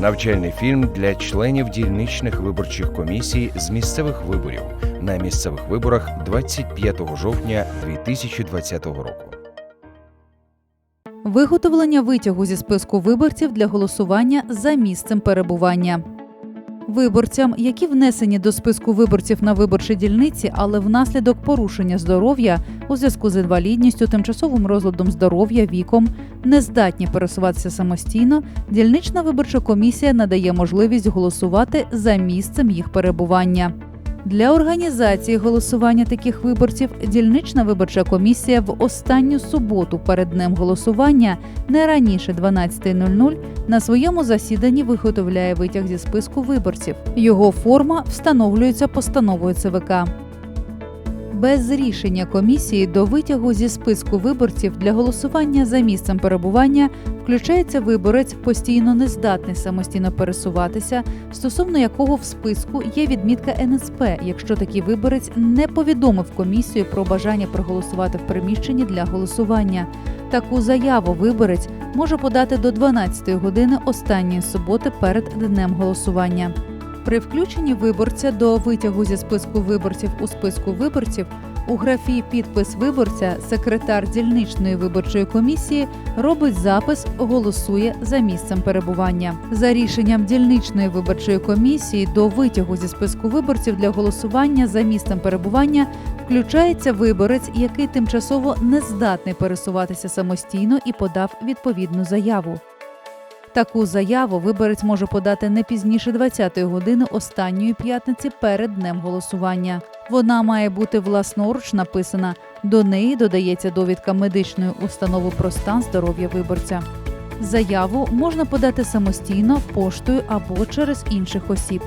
Навчальний фільм для членів дільничних виборчих комісій з місцевих виборів на місцевих виборах 25 жовтня 2020 року. Виготовлення витягу зі списку виборців для голосування за місцем перебування. Виборцям, які внесені до списку виборців на виборчій дільниці, але внаслідок порушення здоров'я у зв'язку з інвалідністю, тимчасовим розладом здоров'я, віком, не здатні пересуватися самостійно, дільнична виборча комісія надає можливість голосувати за місцем їх перебування. Для організації голосування таких виборців дільнична виборча комісія в останню суботу перед днем голосування не раніше 12.00 на своєму засіданні виготовляє витяг зі списку виборців. Його форма встановлюється постановою ЦВК. Без рішення комісії до витягу зі списку виборців для голосування за місцем перебування включається виборець, постійно нездатний самостійно пересуватися, стосовно якого в списку є відмітка НСП, якщо такий виборець не повідомив комісію про бажання проголосувати в приміщенні для голосування. Таку заяву виборець може подати до 12 години останньої суботи перед днем голосування. При включенні виборця до витягу зі списку виборців у списку виборців у графі Підпис виборця секретар дільничної виборчої комісії робить запис Голосує за місцем перебування. За рішенням дільничної виборчої комісії до витягу зі списку виборців для голосування за місцем перебування включається виборець, який тимчасово не здатний пересуватися самостійно і подав відповідну заяву. Таку заяву виборець може подати не пізніше 20-ї години останньої п'ятниці перед днем голосування. Вона має бути власноруч написана. До неї додається довідка медичної установи про стан здоров'я виборця. Заяву можна подати самостійно, поштою або через інших осіб.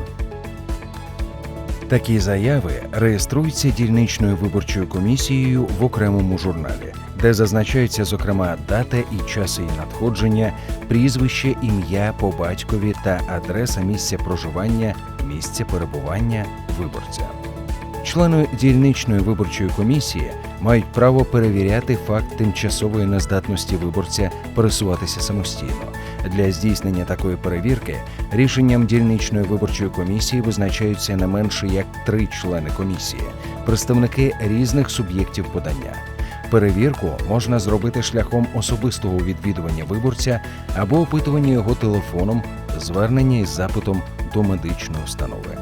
Такі заяви реєструються дільничною виборчою комісією в окремому журналі, де зазначаються зокрема дата і час її надходження, прізвище, ім'я по батькові та адреса місця проживання, місця перебування виборця. Члени дільничної виборчої комісії мають право перевіряти факт тимчасової нездатності виборця пересуватися самостійно. Для здійснення такої перевірки рішенням дільничної виборчої комісії визначаються не менше як три члени комісії, представники різних суб'єктів подання. Перевірку можна зробити шляхом особистого відвідування виборця або опитування його телефоном, звернення із запитом до медичної установи.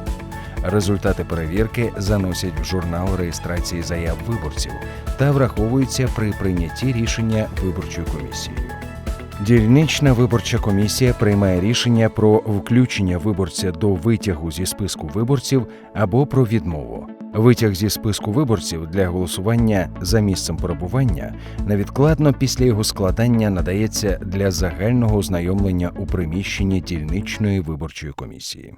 Результати перевірки заносять в журнал реєстрації заяв виборців та враховуються при прийнятті рішення виборчою комісією. Дільнична виборча комісія приймає рішення про включення виборця до витягу зі списку виборців або про відмову. Витяг зі списку виборців для голосування за місцем перебування невідкладно після його складання надається для загального ознайомлення у приміщенні дільничної виборчої комісії.